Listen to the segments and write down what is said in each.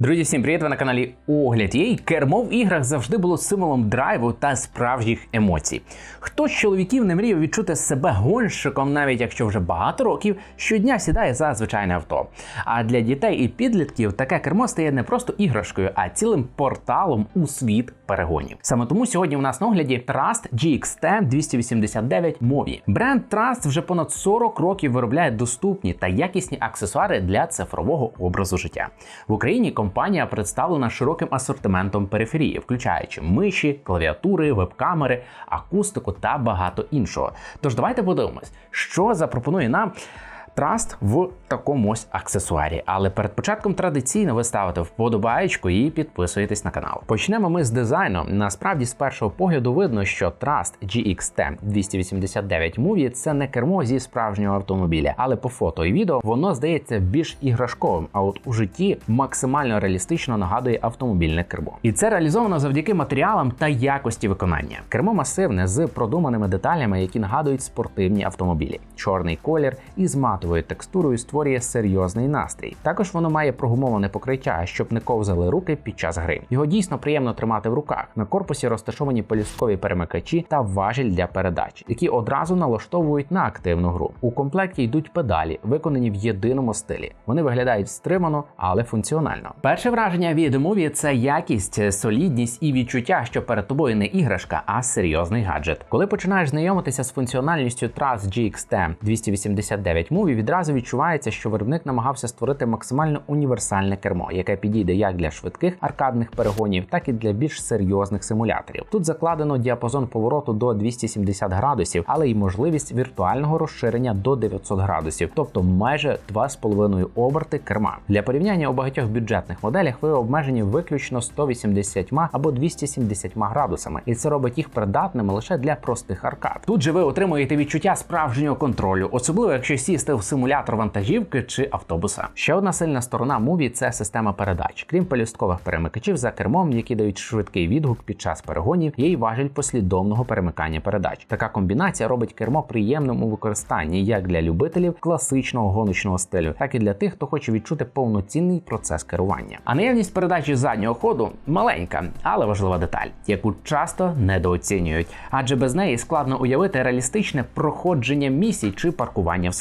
Друзі, всім привіт! Ви на каналі Огляд Єй. Кермо в іграх завжди було символом драйву та справжніх емоцій. Хто з чоловіків не мріяв відчути себе гонщиком, навіть якщо вже багато років щодня сідає за звичайне авто. А для дітей і підлітків таке кермо стає не просто іграшкою, а цілим порталом у світ перегонів. Саме тому сьогодні у нас на огляді Trust GXT 289 Movi. Бренд Trust вже понад 40 років виробляє доступні та якісні аксесуари для цифрового образу життя. В Україні компанія представлена широким асортиментом периферії, включаючи миші, клавіатури, веб-камери, акустику та багато іншого. Тож давайте подивимось, що запропонує нам. Траст в такому ось аксесуарі. Але перед початком традиційно ви ставите вподобаєчку і підписуєтесь на канал. Почнемо ми з дизайну. Насправді, з першого погляду видно, що Trust GXT 289 Movie – це не кермо зі справжнього автомобіля, але по фото і відео воно здається більш іграшковим. А от у житті максимально реалістично нагадує автомобільне кермо. І це реалізовано завдяки матеріалам та якості виконання. Кермо масивне з продуманими деталями, які нагадують спортивні автомобілі. Чорний колір із матовою текстурою створює серйозний настрій. Також воно має прогумоване покриття, щоб не ковзали руки під час гри. Його дійсно приємно тримати в руках. На корпусі розташовані полісткові перемикачі та важіль для передач, які одразу налаштовують на активну гру. У комплекті йдуть педалі, виконані в єдиному стилі. Вони виглядають стримано, але функціонально. Перше враження від Movie – це якість, солідність і відчуття, що перед тобою не іграшка, а серйозний гаджет. Коли починаєш знайомитися з функціональністю Trust GXT 289 Movie, відразу відчувається, що виробник намагався створити максимально універсальне кермо, яке підійде як для швидких аркадних перегонів, так і для більш серйозних симуляторів. Тут закладено діапазон повороту до 270 градусів, але й можливість віртуального розширення до 900 градусів, тобто майже 2,5 оберти керма. Для порівняння у багатьох бюджетних моделях ви обмежені виключно 180 або 270 градусами, і це робить їх придатними лише для простих аркад. Тут же ви отримуєте відчуття справжнього контролю, особливо якщо сісти в симулятор вантажівки чи автобуса. Ще одна сильна сторона Movie – це система передач. Крім полісткових перемикачів за кермом, які дають швидкий відгук під час перегонів, є й важіль послідовного перемикання передач. Така комбінація робить кермо приємним у використанні як для любителів класичного гоночного стилю, так і для тих, хто хоче відчути повноцінний процес керування. А наявність передачі заднього ходу маленька, але важлива деталь, яку часто недооцінюють, адже без неї складно уявити реалістичне проходження місій чи паркування в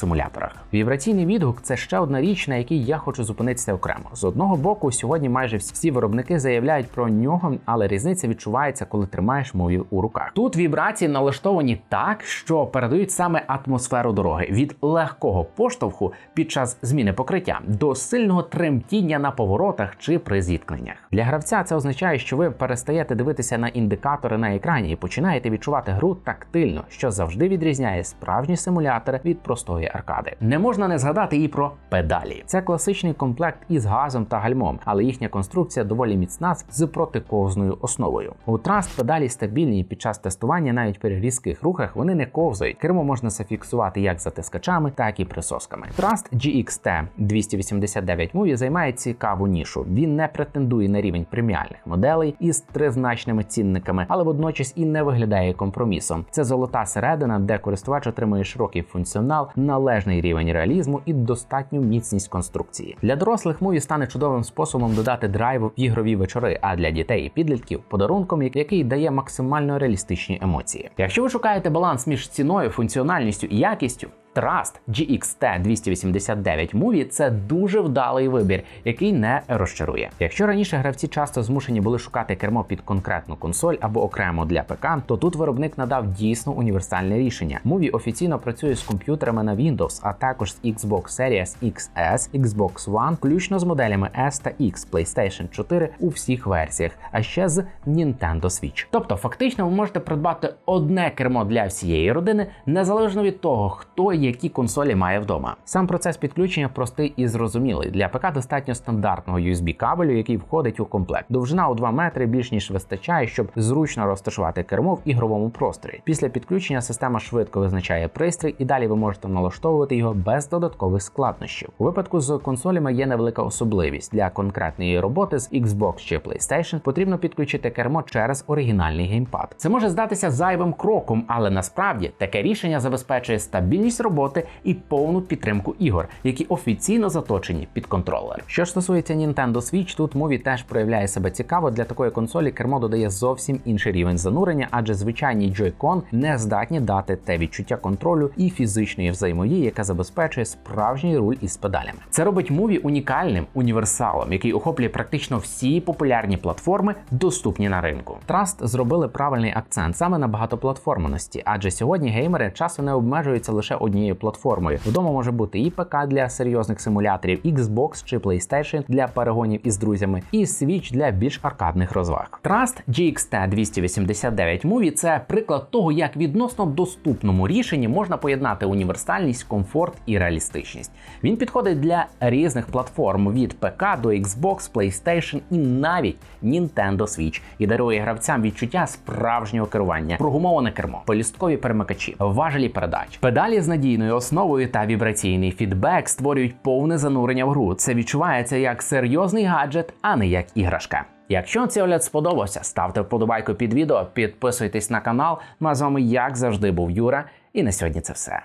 симуляторах. Вібраційний відгук це ще одна річ, на якій я хочу зупинитися окремо. З одного боку, сьогодні майже всі виробники заявляють про нього, але різниця відчувається, коли тримаєш мові у руках. Тут вібрації налаштовані так, що передають саме атмосферу дороги від легкого поштовху під час зміни покриття до сильного тремтіння на поворотах чи при зіткненнях. Для гравця це означає, що ви перестаєте дивитися на індикатори на екрані і починаєте відчувати гру тактильно, що завжди відрізняє справжні симулятори від простої аркади. Не можна не згадати і про педалі. Це класичний комплект із газом та гальмом, але їхня конструкція доволі міцна з протиковзною основою. У Trust педалі стабільні під час тестування, навіть при різких рухах, вони не ковзають. Кермо можна зафіксувати як затискачами, так і присосками. Trust GXT 289 Movie займає цікаву нішу. Він не претендує на рівень преміальних моделей із тризначними цінниками, але водночас і не виглядає компромісом. Це золота середина, де користувач отримує широкий функціонал, належний рівень реалізму і достатню міцність конструкції. Для дорослих муві стане чудовим способом додати драйву в ігрові вечори, а для дітей і підлітків подарунком, який дає максимально реалістичні емоції. Якщо ви шукаєте баланс між ціною, функціональністю і якістю. Trust GXT 289 Movie – це дуже вдалий вибір, який не розчарує. Якщо раніше гравці часто змушені були шукати кермо під конкретну консоль або окремо для ПК, то тут виробник надав дійсно універсальне рішення. Movie офіційно працює з комп'ютерами на Windows, а також з Xbox Series XS, Xbox One, включно з моделями S та X, PlayStation 4 у всіх версіях, а ще з Nintendo Switch. Тобто, фактично, ви можете придбати одне кермо для всієї родини, незалежно від того, хто які консолі має вдома. Сам процес підключення простий і зрозумілий. Для ПК достатньо стандартного USB кабелю, який входить у комплект. Довжина у 2 метри більш ніж вистачає, щоб зручно розташувати кермо в ігровому просторі. Після підключення система швидко визначає пристрій, і далі ви можете налаштовувати його без додаткових складнощів. У випадку з консолями є невелика особливість для конкретної роботи з Xbox чи PlayStation потрібно підключити кермо через оригінальний геймпад. Це може здатися зайвим кроком, але насправді таке рішення забезпечує стабільність роботи роботи і повну підтримку ігор, які офіційно заточені під контролер. Що стосується Nintendo Switch, тут Move теж проявляє себе цікаво. Для такої консолі кермо додає зовсім інший рівень занурення, адже звичайні Joy-Con не здатні дати те відчуття контролю і фізичної взаємодії, яка забезпечує справжній руль із педалями. Це робить Move унікальним універсалом, який охоплює практично всі популярні платформи, доступні на ринку. Trust зробили правильний акцент саме на багатоплатформеності, адже сьогодні геймери часто не обмежуються лише однією платформою. Вдома може бути і ПК для серйозних симуляторів, Xbox чи PlayStation для перегонів із друзями, і Switch для більш аркадних розваг. Trust GXT 289 Movie – це приклад того, як відносно доступному рішенні можна поєднати універсальність, комфорт і реалістичність. Він підходить для різних платформ від ПК до Xbox, PlayStation і навіть Nintendo Switch і дарує гравцям відчуття справжнього керування, прогумоване кермо, полісткові перемикачі, важелі передач, педалі з надійною основою та вібраційний фідбек створюють повне занурення в гру. Це відчувається як серйозний гаджет, а не як іграшка. Якщо цей огляд сподобався, ставте вподобайку під відео, підписуйтесь на канал. Ну а з вами, як завжди, був Юра. І на сьогодні це все.